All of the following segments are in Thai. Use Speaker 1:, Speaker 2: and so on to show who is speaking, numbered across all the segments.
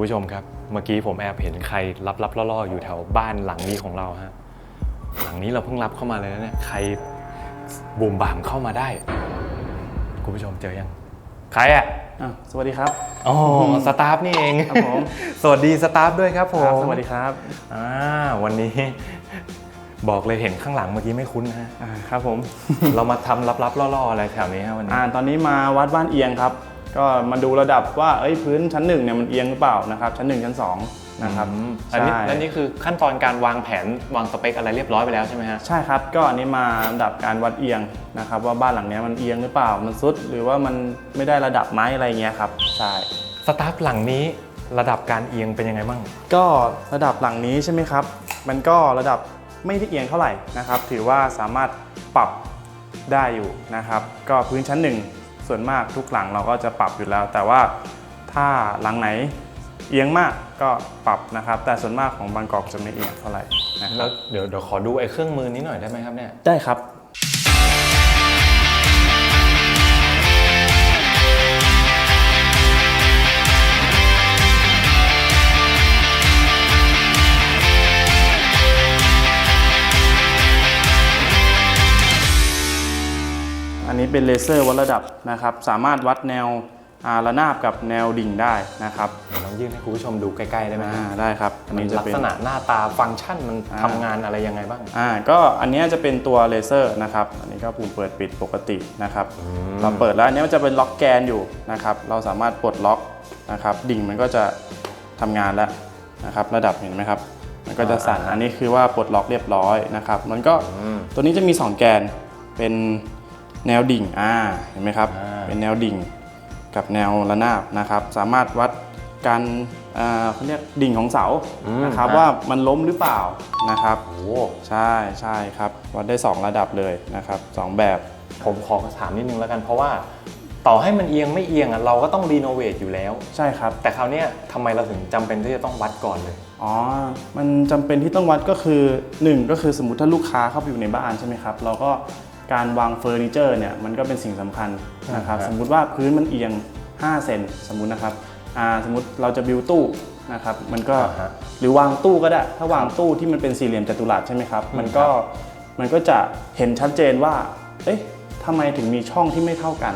Speaker 1: คุณผู้ชมครับ เมื่อกี้ผมแอบเห็นใครลับๆล่อๆ อยู่แถวบ้านหลังนี้ของเราฮะ หลังนี้เราเพิ่งรับเข้ามาเลยนะเนี่ย ใครบูมบามเข้ามาได้ คุณผู้ชมเจอยัง ใครอะ
Speaker 2: อะสวัสดีครับ
Speaker 1: อ๋อสตาฟนี่เอง
Speaker 2: ครับผม
Speaker 1: สวัสดีสตาฟด้วยครับผ
Speaker 2: ค
Speaker 1: ม
Speaker 2: รับสวัสดีครับ
Speaker 1: อ่าวันนี้ บอกเลยเห็นข้างหลังเมื่อกี้ไม่คุ้นนะฮะ
Speaker 2: อ่าครับผม
Speaker 1: เรามาทำลับๆล่อๆอะไรแถวนี้ฮะวันนี้
Speaker 2: อ่าตอนนี้มาวัดบ้านเอียงครับ ก็มาดูระดับว่าเอ้ยพื้นชั้นหนึ่งเนี่ยมันเอียงหรือเปล่านะครับชั้นหนึ่งชั้นสองนะครับ
Speaker 1: อืมอันนี้
Speaker 2: ใช่
Speaker 1: และนี่คือขั้นตอนการวางแผนวางสเปคอะไรเรียบร้อยไปแล้วใช่ไหมฮะ
Speaker 2: ใช่ครับก็อันนี้มาระดับการวัดเอียงนะครับว่าบ้านหลังเนี้ยมันเอียงหรือเปล่ามันซุด หรือว่ามันไม่ได้ระดับไหมอะไรเงี้ยครับใช่
Speaker 1: สตาฟหลังนี้ระดับการเอียงเป็นยังไงบ้าง
Speaker 2: ก็ระดับหลังนี้ใช่ไหมครับ มันก็ระดับไม่ได้เอียงเท่าไหร่นะครับ ถือว่าสามารถปรับได้อยู่นะครับ ก็พื้นชั้นหนึ่ง ส่วนมากทุกหลังเราก็จะปรับอยู่แล้ว แต่ว่าถ้าหลังไหนเอียงมากก็ปรับนะครับ แต่ส่วนมากของบางกอกจะไม่เอียงเท่าไหร่นะค
Speaker 1: แล้
Speaker 2: รั
Speaker 1: ว
Speaker 2: บ
Speaker 1: เดี๋ยวเดี๋ยวขอดูไอ้เครื่องมือนี้หน่อยได้ไหมครับเนี่ย
Speaker 2: ได้ครับ นนี้เป็นเลเซอร์วัดระดับนะครับ สามารถวัดแนวอ่าระนาบกับแนวดิ่งได้นะครับ
Speaker 1: เดี๋ยวลองยื่นให้คุณผู้ชมดูใกล้ๆได้ไหม
Speaker 2: อ่า
Speaker 1: ฮะ
Speaker 2: ได้ครับอัน
Speaker 1: มัน
Speaker 2: นี้จะ
Speaker 1: ลัก
Speaker 2: เป็น
Speaker 1: ษณะหน้าตาฟังก์ชันมัน
Speaker 2: อ่า
Speaker 1: ทำงานอะไรยังไงบ้าง
Speaker 2: อ่าก็อันเนี้ยจะเป็นตัวเลเซอร์นะครับ อันนี้ก็ปุ่มเปิดปิดปกตินะครับเราเปิดแล้วอันเนี้ยมันจะเป็นล็อกแกนอยู่นะครับ เราสามารถปลดล็อกนะครับ ดิ่งมันก็จะทำงานแล้วนะครับ ระดับเห็นไหมครับ มันก็จะสั่น
Speaker 1: อ่า
Speaker 2: อันนี้คือว่าปลดล็อกเรียบร้อยนะครับ มันก็
Speaker 1: อืม
Speaker 2: ตัวนี้จะมี 2 แกน เป็น แนวดิ่งอ่าเห็นไหมครับ
Speaker 1: อ่า
Speaker 2: เป็นแนวดิ่งกับแนวระนาบนะครับ สามารถวัดการอ่าเขาเรียกดิ่งของเสานะครับว่ามันล้มหรือเปล่านะครับ
Speaker 1: โอ้
Speaker 2: ใช่ใช่ครับวัดได้ 2 ระดับเลยนะครับสองแบบ
Speaker 1: ผมขอถามนิดนึงแล้วกัน เพราะว่าต่อให้มันเอียงไม่เอียงอะเราก็ต้องรีโนเวทอยู่แล้ว
Speaker 2: ใช่ครับ
Speaker 1: แต่คราวเนี้ยทำไมเราถึงจำเป็นที่จะต้องวัดก่อนเลย
Speaker 2: อ๋อ มันจำเป็นที่ต้องวัดก็คือ 1 ก็คือสมมติถ้าลูกค้าเข้าไปอยู่ในบ้านใช่ไหมครับ เราก็ การวางเฟอร์นิเจอร์เนี่ยมันก็เป็นสิ่งสำคัญนะครับ
Speaker 1: อ่าฮะ
Speaker 2: สมมุติว่าพื้นมันเอียง 5 เซนสมมุตินะครับอ่าสมมติเราจะบิวตู้นะครับมันก็
Speaker 1: อ่าฮะ
Speaker 2: หรือวางตู้ก็ได้ ถ้าวางตู้ที่มันเป็นสี่เหลี่ยมจัตุรัสใช่ไหมครับมันก็มันก็จะเห็นชัดเจนว่าเอ๊ะทำไมถึงมีช่องที่ไม่เท่ากัน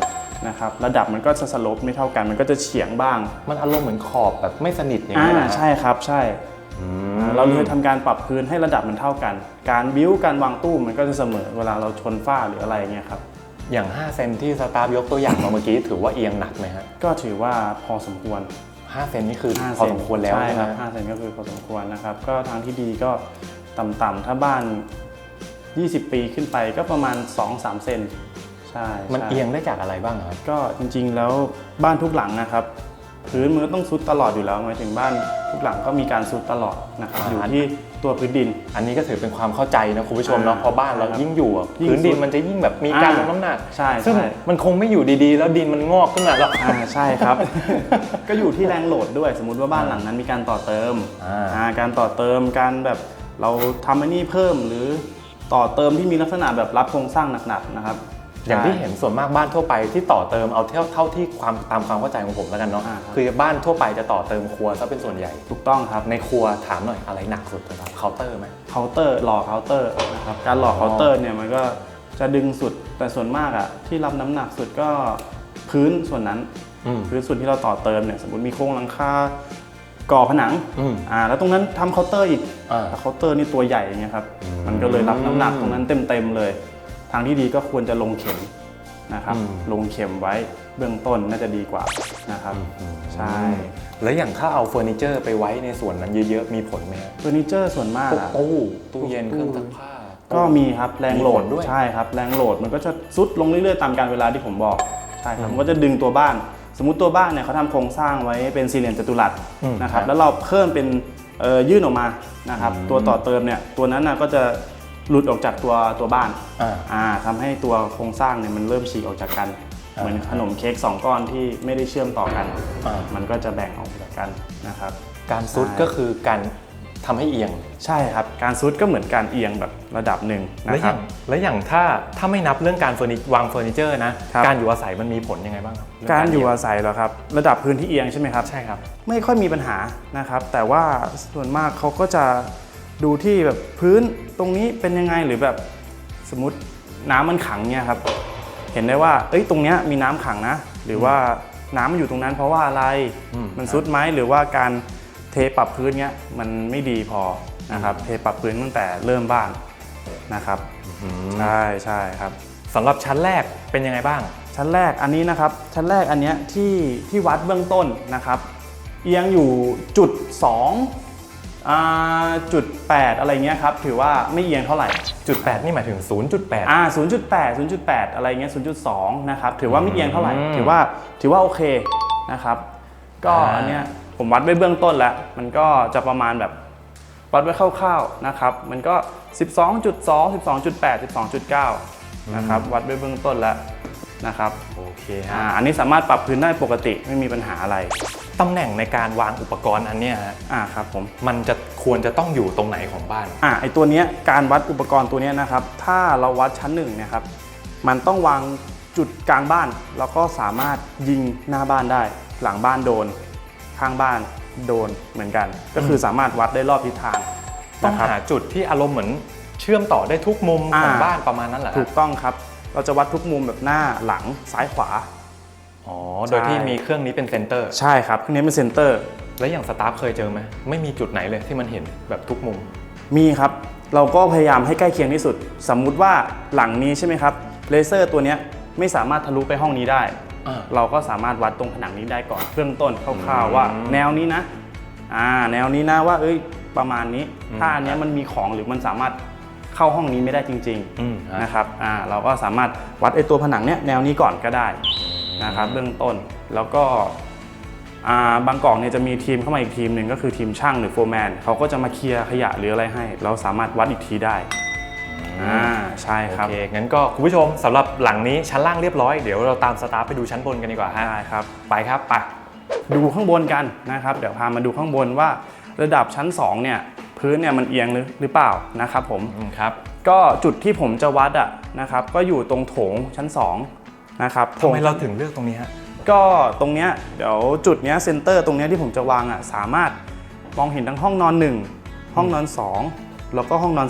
Speaker 2: นะครับระดับมันก็จะสลบไม่เท่ากัน มันก็จะเฉียงบ้าง
Speaker 1: มันอารมณ์เหมือนขอบแบบไม่สนิทอย่าง
Speaker 2: อ่า
Speaker 1: นี้นะ
Speaker 2: ใช่ครับใช่
Speaker 1: อืม
Speaker 2: เราเลยทำการปรับพื้นให้ระดับมันเท่ากัน การบิ้วการวางตู้มันก็จะเสมอเวลาเราชนฝ้าหรืออะไรเงี้ยครับ
Speaker 1: อย่าง 5 เซนที่สตาฟยกตัวอย่างมาเมื่อกี้ถือว่าเอียงหนักไหมฮะ
Speaker 2: ก็ถือว่าพอสมควร
Speaker 1: 5 เซนนี่คือ
Speaker 2: 5
Speaker 1: พอสมควรแล้ว
Speaker 2: ใช่
Speaker 1: ใช่ไห
Speaker 2: ค
Speaker 1: ม
Speaker 2: รับ5เซนก็คือพอสมควรนะครับ ก็ทางที่ดีก็ต่ำๆถ้าบ้าน 20 ปีขึ้นไปก็ประมาณ 2-3 เซน ใช่
Speaker 1: มัน
Speaker 2: ใช่
Speaker 1: เอียงได้จากอะไรบ้างครับ
Speaker 2: ก็จริงๆแล้วบ้านทุกหลังนะครับ พื้นมันก็ต้องซุดตลอดอยู่แล้วหมายถึงบ้านทุกหลังก็มีการซุดตลอดนะครับ
Speaker 1: อ่า
Speaker 2: อยู่ที่ตัวพื้นดิน
Speaker 1: อันนี้ก็ถือเป็นความเข้าใจนะคุณผู้ชมเนาะ
Speaker 2: อ่า
Speaker 1: เพราะบ้านเรา
Speaker 2: ครับ
Speaker 1: ยิ่งอยู่อะ
Speaker 2: ยิ่ง
Speaker 1: พื้นดิน
Speaker 2: สุด
Speaker 1: มันจะยิ่งแบบมีการล
Speaker 2: อ่าง
Speaker 1: น้ำหนัก
Speaker 2: ใช่
Speaker 1: ซึ่ง
Speaker 2: ใช่
Speaker 1: มันคงไม่อยู่ดีๆ แล้วดินมันงอกขึ้นมาแล้ว
Speaker 2: อ่าใช่ครับ ก็อยู่ที่แรงโหลดด้วยสมมุติว่าบ้านหลังนั้นมีการต่อเติม
Speaker 1: อ่า
Speaker 2: อ่าการต่อเติมการแบบเราทำไอ้นี่เพิ่มหรือต่อเติมที่มีลักษณะแบบรับโครงสร้างหนักๆนะครับ
Speaker 1: อย่างที่
Speaker 2: ใช่
Speaker 1: เห็นส่วนมากบ้านทั่วไปที่ต่อเติมเอาเท่าเท่าที่ความตามความเข้าใจของผมแล้วกันเนาะ
Speaker 2: อ่าครับ
Speaker 1: คือบ้านทั่วไปจะต่อเติมครัวซะเป็นส่วนใหญ่
Speaker 2: ถูกต้องครับ
Speaker 1: ในครัวถามหน่อยอะไรหนักสุดครับเคาน์เตอร์ไหม
Speaker 2: เคาน์เตอร์หล่อเคาน์เตอร์นะครับการหล่อเคาน์เตอร์เนี่ยมันก็จะดึงสุดแต่ส่วนมากอะที่รับน้ำหนักสุดก็พื้นส่วนนั้น
Speaker 1: อืม
Speaker 2: พื้นส่วนที่เราต่อเติมเนี่ยสมมติมีโครงหลังคาก่อผนัง
Speaker 1: อืม
Speaker 2: อ่าแล้วตรงนั้นทำเคาน์เตอร์อีก
Speaker 1: อ่า
Speaker 2: แต่เคาน์เตอร์นี่ตัวใหญ่อย่างเงี้ยครับ
Speaker 1: อืม
Speaker 2: มันก็เลยรับน้ำหนักตรงนั้นเต็มๆเลยทางที่ดีก็ควรจะลงเข็มนะครับ
Speaker 1: อืม
Speaker 2: ลงเข็มไว้เบื้องต้นน่าจะดีกว่านะครับใช่
Speaker 1: แล้วอย่างถ้าเอาเฟอร์นิเจอร์ไปไว้ในส่วนนั้นเยอะๆ มีผลไหมฮะ
Speaker 2: เฟอร์นิเจอร์ส่วนมาก
Speaker 1: พวก
Speaker 2: อะ
Speaker 1: ตู้ตู้เย็น
Speaker 2: ตู้
Speaker 1: เครื่องซักผ้า
Speaker 2: ก็มีครับแรงโหลด
Speaker 1: มีผลด้วย
Speaker 2: ใช่ครับแรงโหลดมันก็จะซุดลงเรื่อยๆตามการเวลาที่ผมบอกใช่ครับ
Speaker 1: อืม
Speaker 2: มันก็จะดึงตัวบ้าน สมมุติตัวบ้านเนี่ยเขาทำโครงสร้างไว้เป็นสี่เหลี่ยมจัตุรัส
Speaker 1: อืม
Speaker 2: นะครับ
Speaker 1: ครับ
Speaker 2: แล้วเราเพิ่มเป็นเอ่อยื่นออกมานะครับ
Speaker 1: อืม
Speaker 2: ตัวต่อเติมเนี่ยตัวนั้นนะก็จะ หลุดออกจากตัวตัวบ้าน
Speaker 1: อ่า
Speaker 2: อ่าทำให้ตัวโครงสร้างเนี่ยมันเริ่มฉีกออกจากกัน
Speaker 1: อ่า
Speaker 2: เหมือนขนมเค้กสองก้อนที่ไม่ได้เชื่อมต่อกัน
Speaker 1: อ่า
Speaker 2: มันก็จะแบ่งออกจากกันนะครับ
Speaker 1: การซุด
Speaker 2: ใช่
Speaker 1: ก็คือการทำให้เอียง
Speaker 2: ใช่ครับ การซุดก็เหมือนการเอียงแบบระดับหนึ่ง
Speaker 1: แล้ว
Speaker 2: นะ
Speaker 1: อ
Speaker 2: ครั
Speaker 1: ย่า
Speaker 2: บ
Speaker 1: งแล้วอย่างถ้าถ้าไม่นับเรื่องการเฟอร์นิวางเฟอร์นิเจอร์นะ
Speaker 2: ครับ
Speaker 1: การอยู่อาศัยมันมีผลยังไงบ้างครับเง
Speaker 2: การอยู่
Speaker 1: เง
Speaker 2: อาศัยเหรอครับ ระดับพื้นที่เอียงใช่ไหมครับ
Speaker 1: ใช่ครับ
Speaker 2: ไม่ค่อยมีปัญหานะครับ แต่ว่าส่วนมากเขาก็จะ ดูที่แบบพื้นตรงนี้เป็นยังไงหรือแบบสมมติน้ำมันขังเนี่ยครับ เห็นได้ว่า เอ้ยตรงเนี้ยมีน้ำขังนะ หรือว่าน้ำมันอยู่ตรงนั้นเพราะว่าอะไร
Speaker 1: อืม
Speaker 2: มันซุดไหมหรือว่าการเทปรับพื้นเนี้ยมันไม่ดีพอนะครับเทปรับพื้นตั้งแต่เริ่มบ้านนะครับ
Speaker 1: อืม
Speaker 2: ใช่ใช่ครับ
Speaker 1: สำหรับชั้นแรกเป็นยังไงบ้าง
Speaker 2: ชั้นแรกอันนี้นะครับ ชั้นแรกอันเนี้ยที่ที่วัดเบื้องต้นนะครับ เอียงอยู่จุด2 อ่าจุด8อะไรเงี้ยครับถือว่าไม่เอียงเท่าไหร่
Speaker 1: จุด8นี่หมายถึง 0.8
Speaker 2: อ่า0.8 0.8 อะไรเงี้ย0.2นะครับถือว่าไม่เอียงเท่าไหร่
Speaker 1: อืม
Speaker 2: ถือว่าถือว่าโอเคนะครับ ก็
Speaker 1: อ่า
Speaker 2: อันเนี้ยผมวัดไว้เบื้องต้นแล้ว มันก็จะประมาณแบบวัดไว้คร่าวๆนะครับ มันก็ 12.2 12.8 12.9นะครับวัดไว้เบื้องต้นแล้วนะครับ
Speaker 1: โอเค
Speaker 2: อ่า
Speaker 1: ฮะ
Speaker 2: อันนี้สามารถปรับพื้นได้ปกติไม่มีปัญหาอะไร
Speaker 1: ตำแหน่งในการวางอุปกรณ์อันเนี้ยฮะ
Speaker 2: อ่าครับผม
Speaker 1: มันจะควรจะต้องอยู่ตรงไหนของบ้าน
Speaker 2: อ่าไอตัวเนี้ยการวัดอุปกรณ์ตัวเนี้ยนะครับ ถ้าเราวัดชั้นหนึ่งเนะครับ มันต้องวางจุดกลางบ้าน แล้วก็สามารถยิงหน้าบ้านได้ หลังบ้านโดน ข้างบ้านโดนเหมือนกัน ก็คือสามารถวัดได้รอบทิศทาง
Speaker 1: ต้อง
Speaker 2: นะครับ
Speaker 1: หาจุดที่อารมณ์เหมือนเชื่อมต่อได้ทุกมุมของ
Speaker 2: อ่า
Speaker 1: บ้านประมาณนั้นเหรอฮะ
Speaker 2: ถูกต้องครับ เราจะวัดทุกมุมแบบหน้าหลังซ้ายขวา
Speaker 1: อ๋อ โดยที่
Speaker 2: ใช่
Speaker 1: มีเครื่องนี้เป็นเซนเตอร์
Speaker 2: ใช่ครับ เครื่องนี้เป็นเซนเตอร์
Speaker 1: แล้วอย่างสตาฟเคยเจอไหมไม่มีจุดไหนเลยที่มันเห็นแบบทุกมุม
Speaker 2: มีครับ เราก็พยายามให้ใกล้เคียงที่สุด สมมุติว่าหลังนี้ใช่ไหมครับ เลเซอร์ตัวเนี้ยไม่สามารถทะลุไปห้องนี้ได้
Speaker 1: อ่า
Speaker 2: เราก็สามารถวัดตรงผนังนี้ได้ก่อนเบื้องต้นคร่าวๆว่า
Speaker 1: อืม
Speaker 2: แนวนี้นะ อ่า แนวนี้นะว่า เอ้ย ประมาณนี้
Speaker 1: อืม
Speaker 2: ถ้าอันเนี้ยมันมีของหรือมันสามารถเข้าห้องนี้ไม่ได้จริง
Speaker 1: อืมฮะ
Speaker 2: ๆนะครับ อ่า เราก็สามารถวัดไอ้ตัวผนังเนี้ยแนวนี้ก่อนก็ได้ นะครับเบื้องต้นแล้วก็อ่าบางกอกเนี่ยจะมีทีมเข้ามาอีกทีมหนึ่งก็คือทีมช่างหรือโฟร์แมนเขาก็จะมาเคลียร์ขยะหรืออะไรให้ เราสามารถวัดอีกทีได้อ่าใช่
Speaker 1: โอ
Speaker 2: ครับ
Speaker 1: เคงั้นก็คุณผู้ชมสำหรับหลังนี้ชั้นล่างเรียบร้อยเดี๋ยวเราตามสตาฟไปดูชั้นบนกันดีกว่าฮะ
Speaker 2: ได้ครับ
Speaker 1: ไปครับไป
Speaker 2: ดูข้างบนกันนะครับเดี๋ยวพามาดูข้างบนว่าระดับชั้น2เนี่ยพื้นเนี่ยมันเอียงหรือหรือเปล่านะครับผม
Speaker 1: อืมครับ
Speaker 2: ก็จุดที่ผมจะวัดอะนะครับก็อยู่ตรงโถงชั้น 2 นะครับโถ
Speaker 1: ทำ
Speaker 2: ง
Speaker 1: ไมเราถึงเลือกตรงนี้ฮะ
Speaker 2: ก็ตรงเนี้ยเดี๋ยวจุดเนี้ยเซนเตอร์ตรงเนี้ยที่ผมจะวางอะสามารถมองเห็นทั้งห้องนอน 1 ห้องนอน 2 แล้วก็ห้องนอน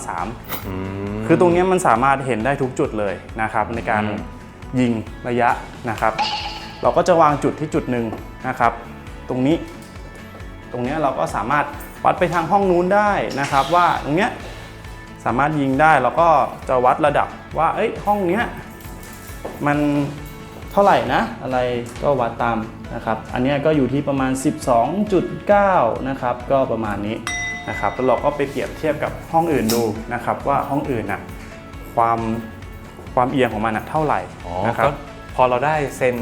Speaker 2: 3 คือตรงเนี้ยมันสามารถเห็นได้ทุกจุดเลยนะครับในการ
Speaker 1: อืม
Speaker 2: ยิงระยะนะครับ เราก็จะวางจุดที่จุดหนึ่งนะครับ ตรงนี้ตรงเนี้ยเราก็สามารถวัดไปทางห้องนู้นได้นะครับ ว่าตรงเนี้ยสามารถยิงได้แล้วก็จะวัดระดับว่าเอ้ยห้องเนี้ย มันเท่าไหร่นะ อะไรก็วัดตามนะครับ อันเนี้ยก็อยู่ที่ประมาณ 12.9 นะครับ ก็ประมาณนี้นะครับ แล้วเราก็ไปเปรียบเทียบกับห้องอื่นดูนะครับว่าห้องอื่นน่ะความความเอียงของมันน่ะเท่าไหร่
Speaker 1: อ๋อ
Speaker 2: นะครั
Speaker 1: ก็
Speaker 2: บ
Speaker 1: พอเราได้เซ็น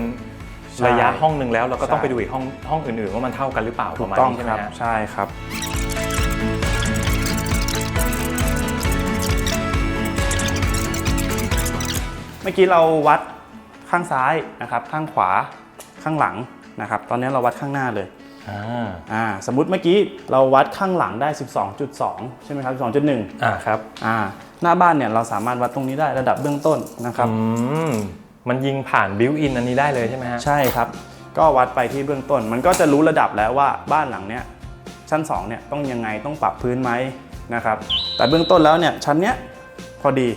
Speaker 2: ใช่
Speaker 1: ระยะห้องหนึ่งแล้ว เราก็ต้อง
Speaker 2: ใช่
Speaker 1: ไปดูอีกห้องห้องอื่นๆว่ามันเท่ากันหรือเปล่าป
Speaker 2: ถู
Speaker 1: ระ
Speaker 2: ก
Speaker 1: มาณ
Speaker 2: ต้อง
Speaker 1: นี้ใช่ไห
Speaker 2: ค
Speaker 1: ม
Speaker 2: รับ
Speaker 1: ฮะ
Speaker 2: ใช่ครับ เมื่อกี้เราวัดข้างซ้ายนะครับ ข้างขวาข้างหลังนะครับ ตอนนี้เราวัดข้างหน้าเลย
Speaker 1: อ่า
Speaker 2: อ่าสมมุติเมื่อกี้เราวัดข้างหลังได้ 12.2 ใช่ไหมครับ12.1
Speaker 1: อ่าครับ
Speaker 2: อ่าหน้าบ้านเนี่ยเราสามารถวัดตรงนี้ได้ระดับเบื้องต้นนะครับ
Speaker 1: อืมมันยิงผ่านบิวอินอันนี้ได้เลยใช่ไหมฮะ
Speaker 2: ใช่ครับ ก็วัดไปที่เบื้องต้น มันก็จะรู้ระดับแล้วว่าบ้านหลังเนี้ยชั้น2เนี่ยต้องยังไงต้องปรับพื้นไหมนะครับ แต่เบื้องต้นแล้วเนี่ยชั้นเนี้ยพอดี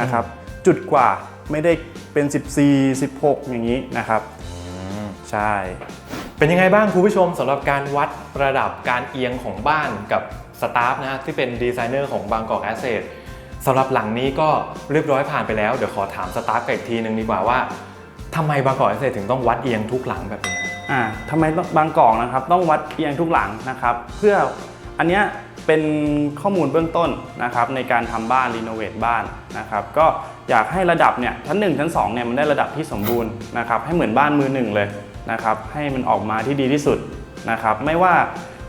Speaker 2: นะครับ จุดกว่า ไม่ได้เป็น 14 16 อย่างนี้นะครับใช่
Speaker 1: เป็นยังไงบ้างคุณผู้ชมสำหรับการวัดระดับการเอียงของบ้านกับสตาฟนะฮะที่เป็นดีไซเนอร์ของบางกอกแอสเซทสำหรับหลังนี้ก็เรียบร้อยผ่านไปแล้ว เดี๋ยวขอถามสตาฟกันอีกทีหนึ่งดีกว่าว่าทำไมบางกอกแอสเซทถึงต้องวัดเอียงทุกหลังแบบนี้ฮะ
Speaker 2: อ่าทำไมต้องบางกอกนะครับต้องวัดเอียงทุกหลังนะครับ เพื่ออันเนี้ย เป็นข้อมูลเบื้องต้นนะครับในการทำบ้านรีโนเวทบ้านนะครับก็อยากให้ระดับเนี่ยชั้น 1 ชั้น2เนี่ยมันได้ระดับที่สมบูรณ์นะครับให้เหมือนบ้านมือหนึ่งเลยนะครับให้มันออกมาที่ดีที่สุดนะครับไม่ว่า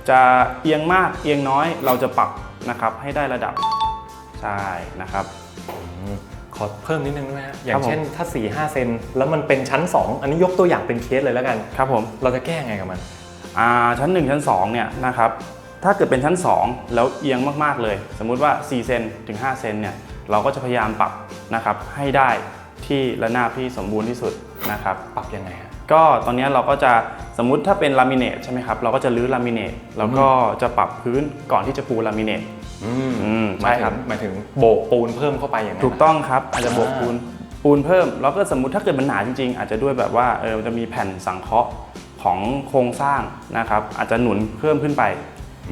Speaker 2: จะเอียงมากเอียงน้อยเราจะปรับนะครับให้ได้ระดับใช่นะครับ
Speaker 1: ขอเพิ่มนิดนึงได้ไหมฮะอ
Speaker 2: ค
Speaker 1: ย่า
Speaker 2: รับ
Speaker 1: ง
Speaker 2: ผม
Speaker 1: เช่นถ้า 4 5 เซนแล้วมันเป็นชั้น 2 อันนี้ยกตัวอย่างเป็นเคสเลยแล้วกัน
Speaker 2: ครับผม
Speaker 1: เราจะแก้ไงกับมัน
Speaker 2: อ่าชั้น 1 ชั้น2เนี่ยนะครับ ถ้าเกิดเป็นชั้น 2 แล้วเอียงมากๆเลย สมมุติว่า4เซนถึง5เซนเนี่ยเราก็จะพยายามปรับนะครับให้ได้ที่ระนาบที่สมบูรณ์ที่สุดนะครับ
Speaker 1: ปรับยังไงฮะ
Speaker 2: ก็ตอนนี้เราก็จะสมมุติถ้าเป็นลามิเนตใช่ไหมครับเราก็จะรื้อลามิเนตแล้วก็จะปรับพื้นก่อนที่จะปูลามิเนต
Speaker 1: อืม
Speaker 2: อืม
Speaker 1: หมาย
Speaker 2: ใช่ครั
Speaker 1: ถึ
Speaker 2: บ
Speaker 1: งหมายถึงโบกปูนเพิ่มเข้าไปอย่างนั้น
Speaker 2: ถูกต้องครับอาจจะบวก
Speaker 1: อ่า
Speaker 2: ปูนปูนเพิ่ม แล้วก็สมมุติถ้าเกิดมันหนาจริงๆ อาจจะด้วยแบบว่าเออมันจะมีแผ่นสังเคราะห์ของโครงสร้างนะครับอาจจะหนุนเพิ่มขึ้นไป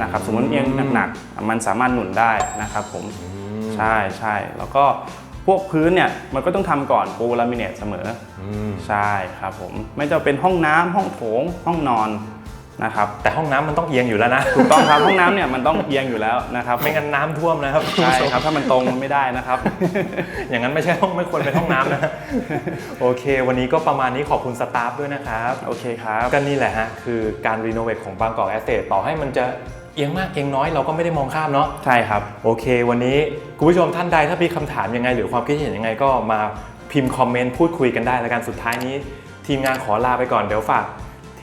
Speaker 2: นะครับสมมติเอียงหนักๆมันสามารถหนุนได้นะครับผม
Speaker 1: อืม
Speaker 2: ใช่ใช่แล้วก็พวกพื้นเนี่ยมันก็ต้องทำก่อนปูลามิเนตเสมอ
Speaker 1: อืม
Speaker 2: ใช่ครับผมไม่จะเป็นห้องน้ำห้องโถงห้องนอน นะครับ
Speaker 1: แต่ห้องน้ำมันต้องเอียงอยู่แล้วนะ
Speaker 2: ถูกต้องครับห้องน้ำเนี่ยมันต้องเอียงอยู่แล้วนะครับ
Speaker 1: ไม่งั้นน้ำท่วมนะครับ
Speaker 2: ใช่ครับถ้ามันตรงมันไม่ได้นะครับ
Speaker 1: อย่างนั้นไม่ใช่ห้องไม่ควรเป็นห้องน้ำนะโอเค วันนี้ก็ประมาณนี้ขอบคุณสตาฟด้วยนะครับ
Speaker 2: โอเคครับ
Speaker 1: ก็นี่แหละฮะคือการรีโนเวทของบางกอกแอสเตทต่อให้มันจะเอียงมากเอียงน้อยเราก็ไม่ได้มองข้ามเนาะ
Speaker 2: ใช่ครับ
Speaker 1: โอเค วันนี้คุณผู้ชมท่านใดถ้ามีคำถามยังไง หรือความคิดเห็นยังไงก็มาพิมพ์คอมเมนต์พูดคุยกันได้แล้วกันสุดท้ายนี้ ทีมงานขอลาไปก่อนเดี๋ยวฝาก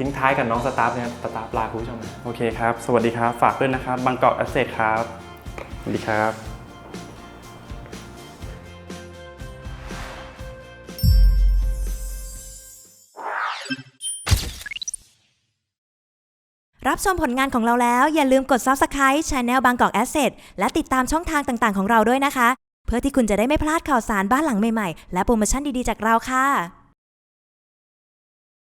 Speaker 1: ทิ้งท้ายกับน้องสตาฟเนี่ยสตาฟลาคุณผู้ชมหน่อย
Speaker 2: โอเคครับ สวัสดีครับ ฝากด้วยนะครับ บางกอกแอสเซทครับ สวัสดีครับ
Speaker 3: รับชมผลงานของเราแล้ว อย่าลืมกด Subscribe Channel บางกอก Asset และติดตามช่องทางต่างๆ ของเราด้วยนะคะ เพื่อที่คุณจะได้ไม่พลาดข่าวสารบ้านหลังใหม่ๆ และโปรโมชั่นดีๆ จากเราค่ะ